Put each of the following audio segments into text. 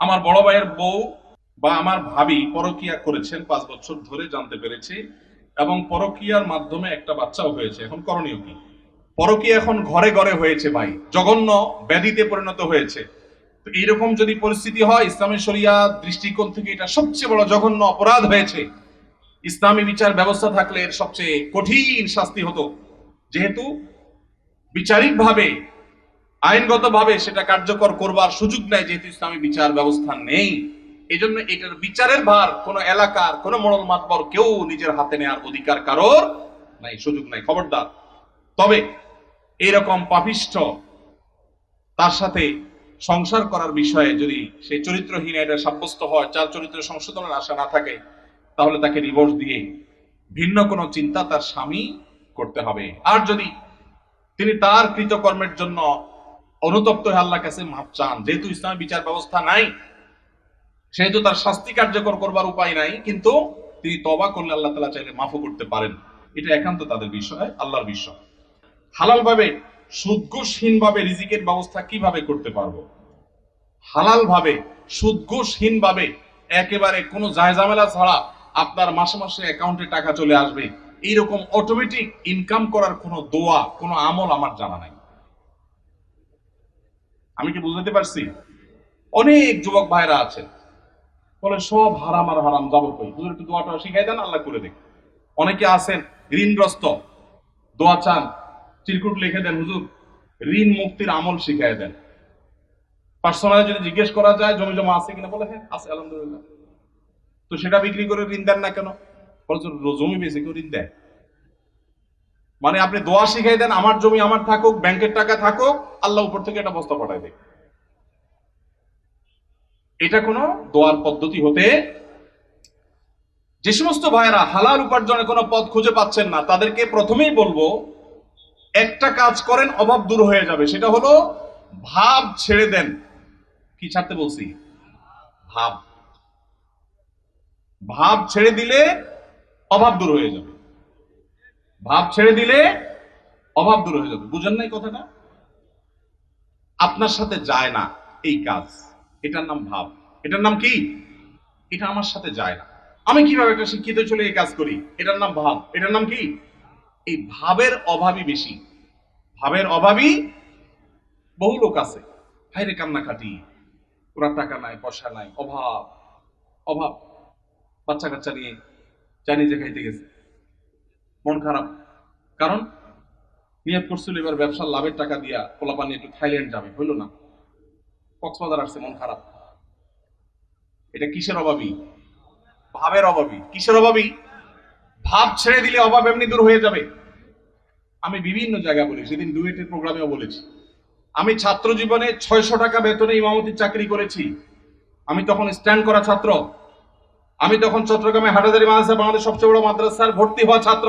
আমার বড় ভাইয়ের বউ বা আমার ভাবি পরকিয়া করেছেন পাঁচ বছর ধরে, জানতে পেরেছি। এবং পরকিয়ার মাধ্যমে একটা বাচ্চাও হয়েছে। এখন করণীয় কি? পরকিয়া এখন ঘরে ঘরে হয়েছে ভাই। জঘন্য ব্যাধিতে পরিণত হয়েছে। তো এইরকম যদি পরিস্থিতি হয় ইসলামের শরিয়া দৃষ্টিকোণ থেকে এটা সবচেয়ে বড় জঘন্য অপরাধ হয়েছে। ইসলামী বিচার ব্যবস্থা থাকলে এর সবচেয়ে কঠিন শাস্তি হতো। যেহেতু বিচারিকভাবে আইনগতভাবে সেটা কার্যকর করবার সুযোগ নেই, যেহেতু ইসলামী বিচার ব্যবস্থা নেই। এই জন্য এটার বিচারের ভার কোন এলাকার, কোন মোড়ল মাতবর কেউ নিজের হাতে নেওয়ার অধিকার কারোর নাই, সুযোগ নাই। খবরদার। তবে এইরকম পাপিষ্ঠ, তার সাথে সংসার করার বিষয়ে যদি সে চরিত্রহীন এটা সাব্যস্ত হয় চার চরিত্র সংশোধনের আশা না থাকে, তাহলে তাকে ডিভোর্স দিয়ে ভিন্ন কোনো চিন্তা তার স্বামী করতে হবে। আর যদি তিনি তার কৃতকর্মের জন্য অনুতপ্ত হয়ে আল্লাহ কাছে মাপ চান। যেহেতু ইসলামী বিচার ব্যবস্থা নাই, সেহেতু তার শাস্তি কার্যকর করবার উপায় নাই, কিন্তু তিনি তবা করলে আল্লাহ তালা চাইলে মাফও করতে পারেন। এটা একান্ত তাদের বিষয়, আল্লাহর বিষয়। হালাল ভাবে সুদঘুষহীন ভাবে রিজিকের ব্যবস্থা কীভাবে করতে পারব? হালাল ভাবে সুদঘুষহীন ভাবে একেবারে কোনো জায়জামেলা ছাড়া আপনার মাসে মাসে অ্যাকাউন্টে টাকা চলে আসবে। এইরকম অটোমেটিক ইনকাম করার কোনো দোয়া, কোনো আমল আমার জানা নাই। আমি কি বুঝতে পারছি? অনেক যুবক ভাইরা আছেন। বলে সব হারাম আর হারাম যাব কই? একটু দোয়াটা শিখাই দেন আল্লাহ করে দেখ। অনেকে আছেন ঋণগ্রস্ত। দোয়া চান চিরকুট লিখে দেন হুজুর ঋণ মুক্তির আমল শিখাই দেন। পার্সোনালি যদি জিজ্ঞেস করা যায় জমি জমা আছে কিনা বলে হ্যাঁ আছে আলহামদুলিল্লাহ। তো সেটা বিক্রি করে ঋণ দেন না কেন? বলে যে, জমি বেশি কেউ ঋণ দেয়? মানে আপনি দোয়া শিখাই দেন, আমার জমি আমার থাকুক, ব্যাংকের টাকা থাকুক, আল্লাহ উপর থেকে একটা বস্তা পাঠাই দেয়। এটা কোনো দোয়ার পদ্ধতি হতে যে সমস্ত ভাইয়েরা হালাল উপার্জনের কোনো পথ খুঁজে পাচ্ছেন না, তাদেরকে প্রথমেই বলব, একটা কাজ করেন, অভাব দূর হয়ে যাবে। সেটা হলো, ভাব ছেড়ে দেন। কি ছাড়তে বলছি? ভাব। ভাব ছেড়ে দিলে অভাব দূর হয়ে যাবে। ভাব ছেড়ে দিলে অভাব দূর হয়ে যাবে। বুঝেন নাই কথাটা? আপনার সাথে যায় না এই কাজ। এটার নাম ভাব। এটার নাম কি? এটা আমার সাথে যায় না। আমি কীভাবে একটা শিক্ষিত চলে এই কাজ করি? এটার নাম ভাব। এটার নাম কি? এই ভাবের অভাবই বেশি। ভাবের অভাবই বহু লোক আছে। হাইরে কান্নাকাটি। ওরা টাকা নাই, পয়সা নাই, অভাব। অভাব। বাচ্চা কাচ্চা নিয়ে চাইনিজে খাইতে গেছে। মন খারাপ। কারণ নিয়ত করছিল এবার ব্যবসার লাভের টাকা দিয়া পোলাপা নিয়ে একটু থাইল্যান্ড যাবে, হইল না। কক্সবাজার আসছে, মন খারাপ। এটা কিসের অভাবী ভাবের অভাবী কিসের অভাবী ভাব ছেড়ে দিলে অভাব এমনি দূর হয়ে যাবে। আমি বিভিন্ন জায়গা বলি, সেদিন ডুয়েটের প্রোগ্রামেও বলেছি। আমি ছাত্র জীবনে ছয়শো টাকা বেতনে ইমামতির চাকরি করেছি। আমি তখন স্ট্যান্ড করা ছাত্র। আমি তখন চট্টগ্রামে হাটাজারি মাদ্রাসা বাংলাদেশ সবচেয়ে বড় মাদ্রাসার ভর্তি হওয়া ছাত্র।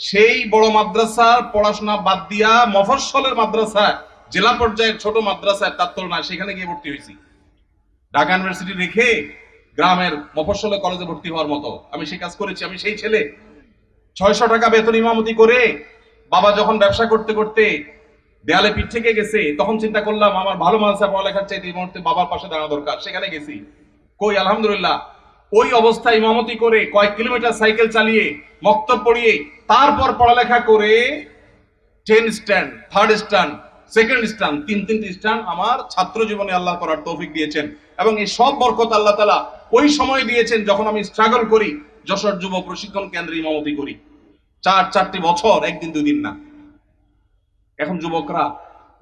সেই বড় মাদ্রাসার পড়াশোনা বাদ দিয়া মফস্বলের মাদ্রাসা জেলা পর্যায়ের ছোট মাদ্রাসায় তার তুলনায় সেখানে গিয়ে ভর্তি হয়েছি। ঢাকা ইউনিভার্সিটি রেখে গ্রামের মফস্বলে কলেজে ভর্তি হওয়ার মতো আমি সেই কাজ করেছি। আমি সেই ছেলে, ছয়শো টাকা বেতন ইমামতি করে বাবা যখন ব্যবসা করতে করতে দেয়ালে পিঠ থেকে গেছে, তখন চিন্তা করলাম, আমার ভালো মাদ্রাসা পড়ালেখার চাইতে এই মুহূর্তে বাবার পাশে দাঁড়ানো দরকার। সেখানে গেছি। কই, আলহামদুলিল্লাহ ওই অবস্থায় ইমামতি করে কয়েক কিলোমিটার সাইকেল চালিয়ে মক্তব পড়িয়ে তারপর পড়ালেখা করে ten stand third stand second stand তিন তিনটি স্ট্যান্ড আমার ছাত্র জীবনে আল্লাহ করার তৌফিক দিয়েছেন। এবং এই সব বরকত আল্লাহ তালা ওই সময় দিয়েছেন যখন আমি স্ট্রাগল করি, যশোর যুব প্রশিক্ষণ কেন্দ্রে ইমামতি করি। চার, চারটি বছর, একদিন দুই দিন না। এখন যুবকরা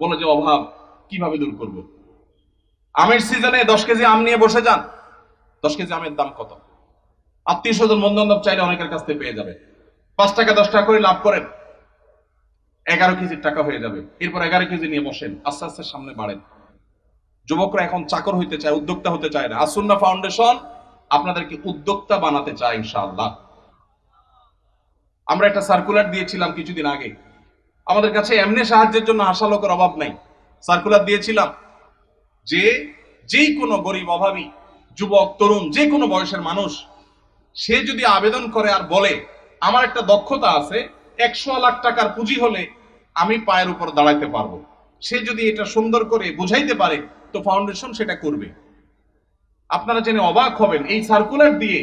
বলে যে, অভাব, কীভাবে দূর করব? আমের সিজনে দশ কেজি আম নিয়ে বসে যান। দশ কেজি আমের দাম কত? আত্মীয় স্বজন বন্ধু চাইলে অনেকের কাছ থেকে পেয়ে যাবে। পাঁচ টাকা, দশ টাকা করে লাভ করেন। এগারো কেজির টাকা হয়ে যাবে। এরপর এগারো কেজি নিয়ে বসেন। আস্তে আস্তে সামনে বাড়েন। যুবকরা এখন চাকর হইতে চায়, উদ্যোক্তা হতে চায় না। আসুন্না ফাউন্ডেশন আপনাদেরকে উদ্যোক্তা বানাতে চায় ইনশাআল্লাহ। আমরা একটা সার্কুলার দিয়েছিলাম কিছুদিন আগে। আমাদের কাছে এমনি সাহায্যের জন্য আশা লোকের অভাব নাই। সার্কুলার দিয়েছিলাম যে, যেই কোনো গরিব অভাবী যুবক, তরুণ, যে কোনো বয়সের মানুষ, সে যদি আবেদন করে আর বলে, আমার একটা দক্ষতা আছে, একশো লাখ টাকার পুঁজি হলে আমি পায়ের উপর দাঁড়াইতে পারব। সে যদি এটা সুন্দর করে বুঝাইতে পারে, তো ফাউন্ডেশন সেটা করবে। আপনারা জেনে অবাক হবেন, এই সার্কুলার দিয়ে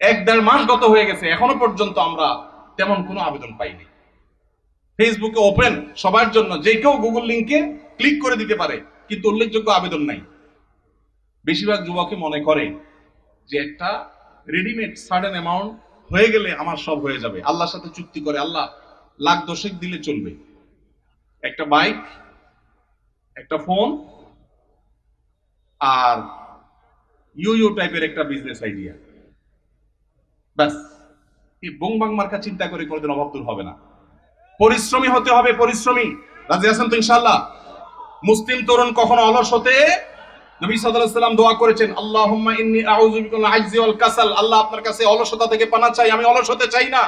এক দেড় মাস গত হয়ে গেছে, এখনও পর্যন্ত আমরা তেমন কোনো আবেদন পাইনি। ফেসবুকে ওপেন সবার জন্য, যে কেউ গুগল লিংকে ক্লিক করে দিতে পারে, কিন্তু উল্লেখযোগ্য আবেদন নাই। বেশিরভাগ যুবকই মনে করে যে একটা রেডিমেড সার্টেন অ্যামাউন্ট হয়ে গেলে আমার সব হয়ে যাবে। আল্লাহর সাথে চুক্তি করে, আল্লাহ লাখ দশেক দিলে চলবে। একটা বাইক একটা ফোন আর ইউ ইউ টাইপের একটা বিজনেস আইডিয়া ব্যাস। এই বংবাং মার্কা চিন্তা করে কোনোদিন অভাব দূর হবে না। পরিশ্রমী হতে হবে, পরিশ্রমী। রাজি আছেন তো ইনশাল্লাহ মুসলিম তরুণ কখনো অলস হতে নবী সাল্লাল্লাহু সাল্লাম দোয়া করেছেন, আল্লাহুম্মা ইন্নী আউযু বিকা মিনাল আজজি ওয়াল কাসাল। আল্লাহ আপনার কাছে অলসতা থেকে পানা চাই, আমি অলস হতে চাই না।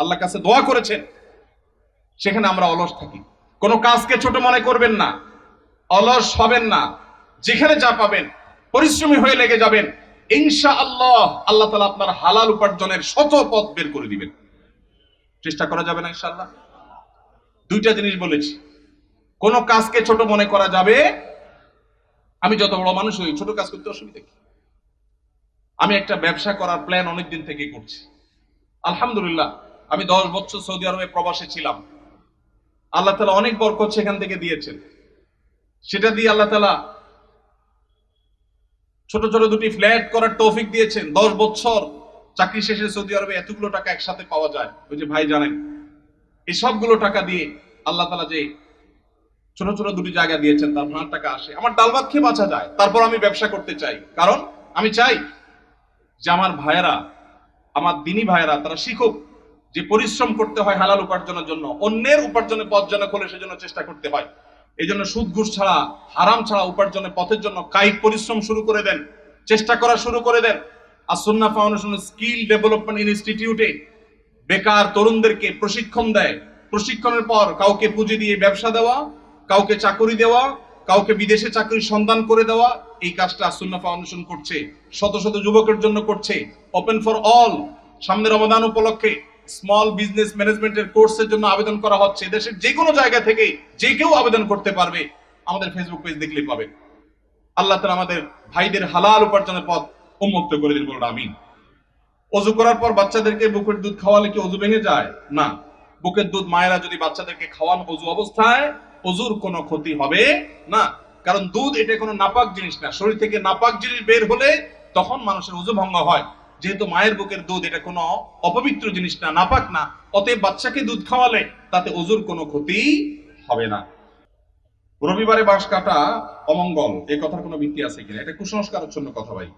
আল্লাহর কাছে দোয়া করেছেন, সেখানে আমরা অলস থাকি। কোনো কাজকে ছোট মনে করবেন না, অলস হবেন না। যেখানে যা পাবেন, পরিশ্রমী হয়ে লেগে যাবেন। ইনশা আল্লাহ আল্লাহ তালা আপনার হালাল উপার্জনের শত পথ বের করে দিবেন। চেষ্টা করা যাবে না ইনশাআল্লাহ? দুইটা জিনিস বলেছি। কোন কাজকে ছোট মনে করা যাবে আমি যত বড় মানুষ হই, ছোট কাজ করতে অসুবিধা কি? আমি একটা ব্যবসা করার প্ল্যান অনেকদিন থেকে করছি। আলহামদুলিল্লাহ, আমি দশ বছর সৌদি আরবে প্রবাসে ছিলাম। আল্লাহ তালা অনেক বরকত সেখান থেকে দিয়েছেন। সেটা দিয়ে আল্লাহ তালা ছোট ছোট দুটি ফ্ল্যাট করার তৌফিক দিয়েছেন। দশ বছর চাকরি শেষে সৌদি আরবে এতগুলো টাকা একসাথে পাওয়া যায়। ওই যে ভাই জানেন, এই সবগুলো টাকা দিয়ে আল্লাহ তালা যে ছোট ছোট দুটি জায়গা দিয়েছেন, তার ভাড়ার টাকা আসে। আমার ডাল ভাত খেয়ে বাঁচা যায়, তারপর আমি ব্যবসা করতে চাই। কারণ আমি চাই যে আমার ভাইয়েরা, আমার দিনী ভাইয়েরা, তারা শিখুক যে পরিশ্রম করতে হয় হালাল উপার্জনের জন্য, অন্যের উপার্জনের পথ যেন খোলে সেজন্য চেষ্টা করতে হয়। এই জন্য সুদ, ঘুষ ছাড়া, হারাম ছাড়া উপার্জনের পথের জন্য কায়িক পরিশ্রম শুরু করে দেন, চেষ্টা করা শুরু করে দেন। আর সুন্না ফাউন্ডেশন স্কিল ডেভেলপমেন্ট ইনস্টিটিউটে বেকার তরুণদেরকে প্রশিক্ষণ দেয়। প্রশিক্ষণের পর কাউকে পুঁজি দিয়ে ব্যবসা দেওয়া কাউকে চাকরি দেওয়া, কাউকে বিদেশে চাকরির সন্ধান করে দেওয়া, এই কাজটা সুন্না ফাউন্ডেশন করছে, শত শত যুবকের জন্য করছে। ওপেন ফর অল সামনে রমাদান উপলক্ষে স্মল বিজনেস ম্যানেজমেন্টের কোর্সের জন্য আবেদন করা হচ্ছে। দেশের যে কোনো জায়গা থেকে যে কেউ আবেদন করতে পারবে, আমাদের ফেসবুক পেজ দেখলেই পাবেন। আল্লাহ তালা আমাদের ভাইদের হালাল উপার্জনের পথ উন্মুক্ত করে দিন বলুন, আমিন। অজু করার পর বাচ্চাদেরকে বুকের দুধ খাওয়ালে কি অজু ভেঙে যায়? না। বুকের দুধ মায়েরা যদি বাচ্চাদেরকে খাওয়ান অজু অবস্থায় অজুর কোনো ক্ষতি হবে না। কারণ দুধ এটা কোনো নাপাক জিনিস না। শরীর থেকে নাপাক জিনিস বের হলে তখন মানুষের অজু ভঙ্গ হয়। যেহেতু মায়ের বুকের দুধ এটা কোনো অপবিত্র জিনিস না, নাপাক না, অতএব বাচ্চাকে দুধ খাওয়ালে তাতে অজুর কোনো ক্ষতি হবে না। রবিবারে বাঁশ কাটা অমঙ্গল, এ কথার কোনো ভিত্তি আছে কিনা? এটা কুসংস্কার জন্য কথা ভাই।